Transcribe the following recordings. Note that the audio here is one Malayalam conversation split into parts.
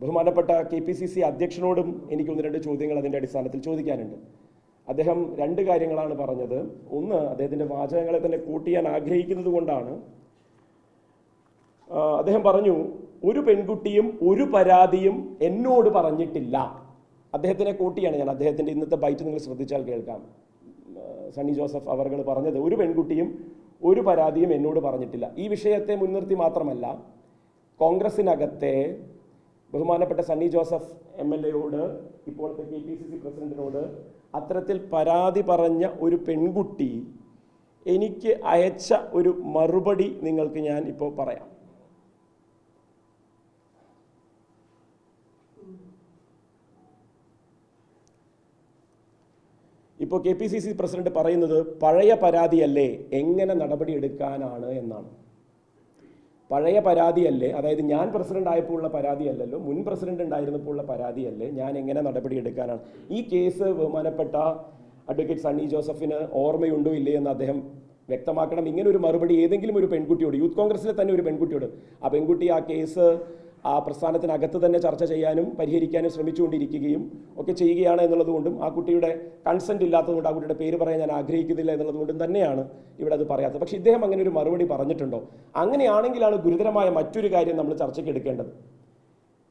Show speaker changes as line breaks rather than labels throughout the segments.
ബഹുമാനപ്പെട്ട കെ പി സി സി അധ്യക്ഷനോടും എനിക്ക് ഒന്ന് രണ്ട് ചോദ്യങ്ങൾ അതിന്റെ അടിസ്ഥാനത്തിൽ ചോദിക്കാനുണ്ട്. അദ്ദേഹം രണ്ട് കാര്യങ്ങളാണ് പറഞ്ഞത്. ഒന്ന് അദ്ദേഹത്തിന്റെ വാചകങ്ങളെ തന്നെ കൂട്ടിയാൻ ആഗ്രഹിക്കുന്നത് കൊണ്ടാണ്. അദ്ദേഹം പറഞ്ഞു ഒരു പെൺകുട്ടിയും ഒരു പരാതിയും എന്നോട് പറഞ്ഞിട്ടില്ല. അദ്ദേഹത്തിനെ കൂട്ടിയാണ് ഞാൻ. അദ്ദേഹത്തിന്റെ ഇന്നത്തെ ബൈറ്റ് നിങ്ങൾ ശ്രദ്ധിച്ചാൽ കേൾക്കാം. സണ്ണി ജോസഫ് അവർകൾ പറഞ്ഞത് ഒരു പെൺകുട്ടിയും ഒരു പരാതിയും എന്നോട് പറഞ്ഞിട്ടില്ല. ഈ വിഷയത്തെ മുൻനിർത്തി മാത്രമല്ല കോൺഗ്രസിനകത്തെ ബഹുമാനപ്പെട്ട സണ്ണി ജോസഫ് എം എൽ എയോട് ഇപ്പോഴത്തെ കെ പി സി സി പ്രസിഡന്റിനോട് അത്തരത്തിൽ പരാതി പറഞ്ഞ ഒരു പെൺകുട്ടി എനിക്ക് അയച്ച ഒരു മറുപടി നിങ്ങൾക്ക് ഞാൻ ഇപ്പോൾ പറയാം. ഇപ്പോൾ K P C C president പറയുന്നത് പഴയ പരാതിയല്ലേ എങ്ങനെ നടപടിയെടുക്കാനാണ് എന്നാണ്. പഴയ പരാതിയല്ലേ? അതായത് ഞാൻ പ്രസിഡന്റ് ആയപ്പോൾ ഉള്ള പരാതിയല്ലല്ലോ മുൻ പ്രസിഡന്റ് ഉണ്ടായിരുന്നപ്പോൾ ഉള്ള പരാതിയല്ലേ ഞാൻ എങ്ങനെ നടപടി എടുക്കാനാണ്? ഈ കേസ് ബഹുമാനപ്പെട്ട അഡ്വക്കേറ്റ് സണ്ണി ജോസഫിന് ഓർമ്മയുണ്ടോ ഇല്ലേ എന്ന് അദ്ദേഹം വ്യക്തമാക്കണം. ഇങ്ങനെ ഒരു മറുപടി ഏതെങ്കിലും ഒരു പെൺകുട്ടിയോട് യൂത്ത് കോൺഗ്രസ്സിലെ തന്നെ ഒരു പെൺകുട്ടിയോട് ആ പെൺകുട്ടി ആ കേസ് ആ പ്രസ്ഥാനത്തിനകത്ത് തന്നെ ചർച്ച ചെയ്യാനും പരിഹരിക്കാനും ശ്രമിച്ചുകൊണ്ടിരിക്കുകയും ഒക്കെ ചെയ്യുകയാണ് എന്നുള്ളതുകൊണ്ടും ആ കുട്ടിയുടെ കൺസെന്റ് ഇല്ലാത്തതുകൊണ്ട് ആ കുട്ടിയുടെ പേര് പറയാൻ ഞാൻ ആഗ്രഹിക്കുന്നില്ല എന്നുള്ളതുകൊണ്ടും തന്നെയാണ് ഇവിടെ അത് പറയാത്തത്. പക്ഷേ ഇദ്ദേഹം അങ്ങനെ ഒരു മറുപടി പറഞ്ഞിട്ടുണ്ടോ? അങ്ങനെയാണെങ്കിലാണ് ഗുരുതരമായ മറ്റൊരു കാര്യം നമ്മൾ ചർച്ചയ്ക്ക് എടുക്കേണ്ടത്.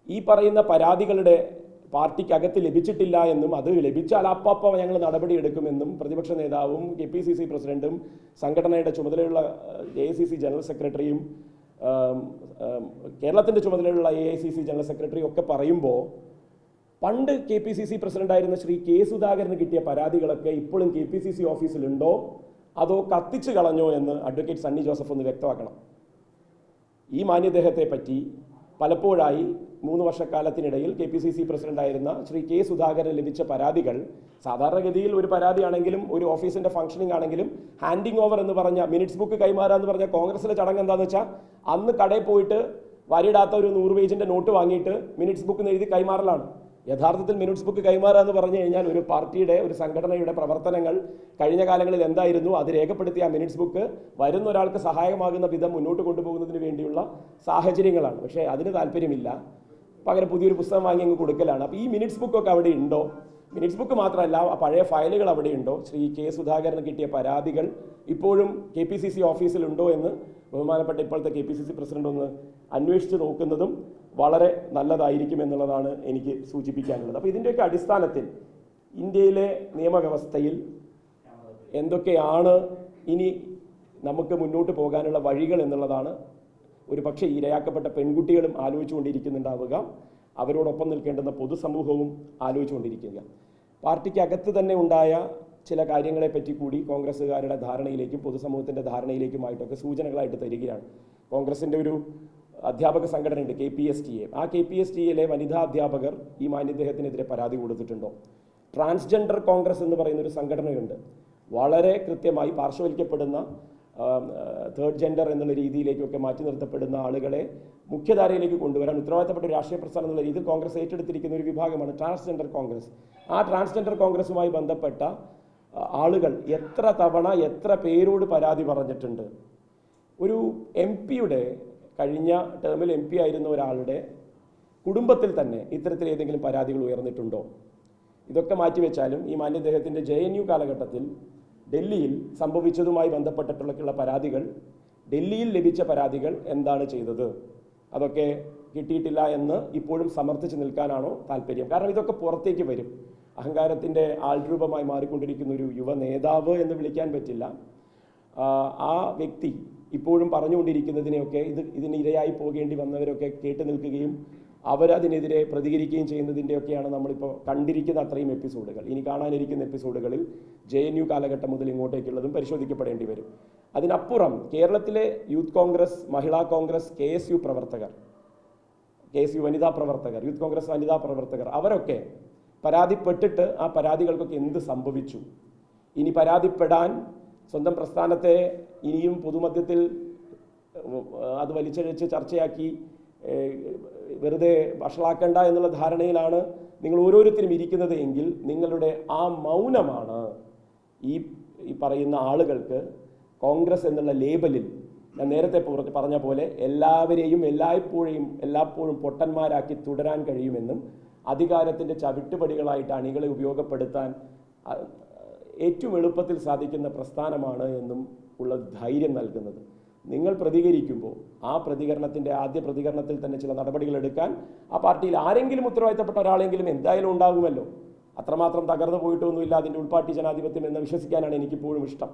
ഈ പറയുന്ന പരാതികളുടെ പാർട്ടിക്കകത്ത് ലഭിച്ചിട്ടില്ല എന്നും അത് ലഭിച്ചാൽ അപ്പപ്പം ഞങ്ങൾ നടപടിയെടുക്കുമെന്നും പ്രതിപക്ഷ നേതാവും കെ പി സി സി പ്രസിഡന്റും സംഘടനയുടെ ചുമതലയുള്ള എ സി സി ജനറൽ സെക്രട്ടറിയും കേരളത്തിന്റെ ചുമതലയുള്ള A I C C general secretary ഒക്കെ പറയുമ്പോൾ പണ്ട് കെ പി സി സി പ്രസിഡന്റായിരുന്ന ശ്രീ കെ സുധാകരന് കിട്ടിയ പരാതികളൊക്കെ ഇപ്പോഴും കെ പി സി സി ഓഫീസിലുണ്ടോ? അതോ കത്തിച്ചു കളഞ്ഞോ എന്ന് അഡ്വക്കേറ്റ് സണ്ണി ജോസഫ് ഒന്ന് വ്യക്തമാക്കണം. ഈ മാന്യദേഹത്തെ പറ്റി പലപ്പോഴായി മൂന്ന് വർഷക്കാലത്തിനിടയിൽ കെ പി സി സി പ്രസിഡന്റായിരുന്ന ശ്രീ കെ സുധാകരൻ ലഭിച്ച പരാതികൾ സാധാരണഗതിയിൽ ഒരു പരാതിയാണെങ്കിലും ഒരു ഓഫീസിന്റെ ഫംഗ്ഷനിങ് ആണെങ്കിലും ഹാൻഡിങ് ഓവർ എന്ന് പറഞ്ഞ മിനിറ്റ്സ് ബുക്ക് കൈമാറുക എന്ന് പറഞ്ഞ കോൺഗ്രസിലെ ചടങ്ങ് എന്താണെന്ന് വെച്ചാൽ അന്ന് കടയിൽ പോയിട്ട് വരിടാത്ത ഒരു നൂറ് പേജിന്റെ നോട്ട് വാങ്ങിയിട്ട് മിനിറ്റ്സ് ബുക്ക് എഴുതി കൈമാറലാണ്. യഥാർത്ഥത്തിൽ മിനിറ്റ്സ് ബുക്ക് കൈമാറുക എന്ന് പറഞ്ഞു കഴിഞ്ഞാൽ ഒരു പാർട്ടിയുടെ ഒരു സംഘടനയുടെ പ്രവർത്തനങ്ങൾ കഴിഞ്ഞ കാലങ്ങളിൽ എന്തായിരുന്നു അത് രേഖപ്പെടുത്തിയ ആ മിനിറ്റ്സ് ബുക്ക് വരുന്ന ഒരാൾക്ക് സഹായമാകുന്ന വിധം മുന്നോട്ട് കൊണ്ടുപോകുന്നതിന് വേണ്ടിയുള്ള സാഹചര്യങ്ങളാണ്. പക്ഷേ അതിന് താല്പര്യമില്ല. പകരം പുതിയൊരു പുസ്തകം വാങ്ങി അങ്ങ് കൊടുക്കലാണ്. അപ്പോൾ ഈ മിനിറ്റ്സ് ബുക്കൊക്കെ അവിടെ ഉണ്ടോ? മിനിറ്റ്സ് ബുക്ക് മാത്രമല്ല പഴയ ഫയലുകൾ അവിടെ ഉണ്ടോ? ശ്രീ കെ സുധാകരന് കിട്ടിയ പരാതികൾ ഇപ്പോഴും കെ പി സി സി ഓഫീസിലുണ്ടോ എന്ന് ബഹുമാനപ്പെട്ട ഇപ്പോഴത്തെ K P C C president ഒന്ന് അന്വേഷിച്ച് നോക്കുന്നതും വളരെ നല്ലതായിരിക്കും എന്നുള്ളതാണ് എനിക്ക് സൂചിപ്പിക്കാനുള്ളത്. അപ്പോൾ ഇതിന്റെയൊക്കെ അടിസ്ഥാനത്തിൽ ഇന്ത്യയിലെ നിയമവ്യവസ്ഥയിൽ എന്തൊക്കെയാണ് ഇനി നമുക്ക് മുന്നോട്ട് പോകാനുള്ള വഴികൾ എന്നുള്ളതാണ് ഒരു പക്ഷേ ഇരയാക്കപ്പെട്ട പെൺകുട്ടികളും ആലോചിച്ചുകൊണ്ടിരിക്കുന്നുണ്ടാവുക അവരോടൊപ്പം നിൽക്കേണ്ടുന്ന പൊതുസമൂഹവും ആലോചിച്ചുകൊണ്ടിരിക്കുക പാർട്ടിക്കകത്ത് തന്നെ ഉണ്ടായ ചില കാര്യങ്ങളെപ്പറ്റി കൂടി കോൺഗ്രസ്സുകാരുടെ ധാരണയിലേക്കും പൊതുസമൂഹത്തിന്റെ ധാരണയിലേക്കുമായിട്ടൊക്കെ സൂചനകളായിട്ട് തരികയാണ്. കോൺഗ്രസിന്റെ ഒരു അധ്യാപക സംഘടനയുണ്ട് K P S T A. ആ കെ പി എസ് ടി എയിലെ വനിതാ അധ്യാപകർ ഈ മാന്യദ്ദേഹത്തിനെതിരെ പരാതി കൊടുത്തിട്ടുണ്ടോ? ട്രാൻസ്ജെൻഡർ കോൺഗ്രസ് എന്ന് പറയുന്ന ഒരു സംഘടനയുണ്ട്. വളരെ കൃത്യമായി പാർശ്വവൽക്കപ്പെടുന്ന തേർഡ് ജെൻഡർ എന്നുള്ള രീതിയിലേക്കൊക്കെ മാറ്റി നിർത്തപ്പെടുന്ന ആളുകളെ മുഖ്യധാരയിലേക്ക് കൊണ്ടുവരാൻ ഉത്തരവാദിത്തപ്പെട്ട ഒരു രാഷ്ട്രീയ പ്രസ്ഥാനം എന്നുള്ള രീതിയിൽ കോൺഗ്രസ് ഏറ്റെടുത്തിരിക്കുന്ന ഒരു വിഭാഗമാണ് ട്രാൻസ്ജെൻഡർ കോൺഗ്രസ്. ആ ട്രാൻസ്ജെൻഡർ കോൺഗ്രസുമായി ബന്ധപ്പെട്ട ആളുകൾ എത്ര തവണ എത്ര പേരോട് പരാതി പറഞ്ഞിട്ടുണ്ട്. ഒരു എം പിയുടെ കഴിഞ്ഞ ടേമിൽ എം പി ആയിരുന്ന ഒരാളുടെ കുടുംബത്തിൽ തന്നെ ഇത്തരത്തിൽ ഏതെങ്കിലും പരാതികൾ ഉയർന്നിട്ടുണ്ടോ? ഇതൊക്കെ മാറ്റിവെച്ചാലും ഈ മാന്യദ്ദേഹത്തിന്റെ ജെ എൻ യു കാലഘട്ടത്തിൽ ഡൽഹിയിൽ സംഭവിച്ചതുമായി ബന്ധപ്പെട്ടിട്ടുള്ള പരാതികൾ ഡൽഹിയിൽ ലഭിച്ച പരാതികൾ എന്താണ് ചെയ്തത്? അതൊക്കെ കിട്ടിയിട്ടില്ല എന്ന് ഇപ്പോഴും സമർത്ഥിച്ച് നിൽക്കാനാണോ താല്പര്യം? കാരണം ഇതൊക്കെ പുറത്തേക്ക് വരും. അഹങ്കാരത്തിന്റെ ആൾരൂപമായി മാറിക്കൊണ്ടിരിക്കുന്ന ഒരു യുവ നേതാവ് എന്ന് വിളിക്കാൻ പറ്റില്ല. ആ, വ്യക്തി ഇപ്പോഴും പറഞ്ഞുകൊണ്ടിരിക്കുന്നതിനെയൊക്കെ ഇത് ഇതിന് ഇരയായി പോകേണ്ടി വന്നവരൊക്കെ കേട്ടു നിൽക്കുകയും അവരതിനെതിരെ പ്രതികരിക്കുകയും ചെയ്യുന്നതിന്റെയൊക്കെയാണ് നമ്മളിപ്പോൾ കണ്ടിരിക്കുന്ന അത്രയും എപ്പിസോഡുകൾ. ഇനി കാണാനിരിക്കുന്ന എപ്പിസോഡുകളിൽ ജെ എൻ യു കാലഘട്ടം മുതൽ ഇങ്ങോട്ടേക്കുള്ളതും പരിശോധിക്കപ്പെടേണ്ടി വരും. അതിനപ്പുറം കേരളത്തിലെ Youth Congress Mahila Congress K S U പ്രവർത്തകർ കെ എസ് യു വനിതാ പ്രവർത്തകർ യൂത്ത് കോൺഗ്രസ് വനിതാ പ്രവർത്തകർ അവരൊക്കെ പരാതിപ്പെട്ടിട്ട് ആ പരാതികൾക്കൊക്കെ എന്ത് സംഭവിച്ചു? ഇനി പരാതിപ്പെടാൻ സ്വന്തം പ്രസ്ഥാനത്തെ ഇനിയും പൊതുമധ്യത്തിൽ അത് വലിച്ചഴിച്ച് ചർച്ചയാക്കി വെറുതെ വഷളാക്കണ്ട എന്നുള്ള ധാരണയിലാണ് നിങ്ങൾ ഓരോരുത്തരും ഇരിക്കുന്നത് എങ്കിൽ നിങ്ങളുടെ ആ മൗനമാണ് ഈ ഈ പറയുന്ന ആളുകൾക്ക് കോൺഗ്രസ് എന്നുള്ള ലേബലിൽ ഞാൻ നേരത്തെ പുറ- പറഞ്ഞ പോലെ എല്ലാവരെയും എല്ലായ്പ്പോഴും എല്ലായ്പ്പോഴും പൊട്ടന്മാരാക്കി തുടരാൻ കഴിയുമെന്നും അധികാരത്തിന്റെ ചവിട്ടുപടികളായിട്ട് അണികളെ ഉപയോഗപ്പെടുത്താൻ ഏറ്റവും എളുപ്പത്തിൽ സാധിക്കുന്ന പ്രസ്ഥാനമാണ് എന്നും ഉള്ള ധൈര്യം നൽകുന്നത്. നിങ്ങൾ പ്രതികരിക്കുമ്പോൾ ആ പ്രതികരണത്തിന്റെ ആദ്യ പ്രതികരണത്തിൽ തന്നെ ചില നടപടികൾ എടുക്കാൻ ആ പാർട്ടിയിൽ ആരെങ്കിലും ഉത്തരവാദിത്തപ്പെട്ട ഒരാളെങ്കിലും എന്തായാലും ഉണ്ടാകുമല്ലോ. അത്രമാത്രം തകർന്നു പോയിട്ടൊന്നുമില്ല അതിന്റെ ഉൾപാർട്ടി ജനാധിപത്യം എന്ന് വിശ്വസിക്കാനാണ് എനിക്കിപ്പോഴും ഇഷ്ടം.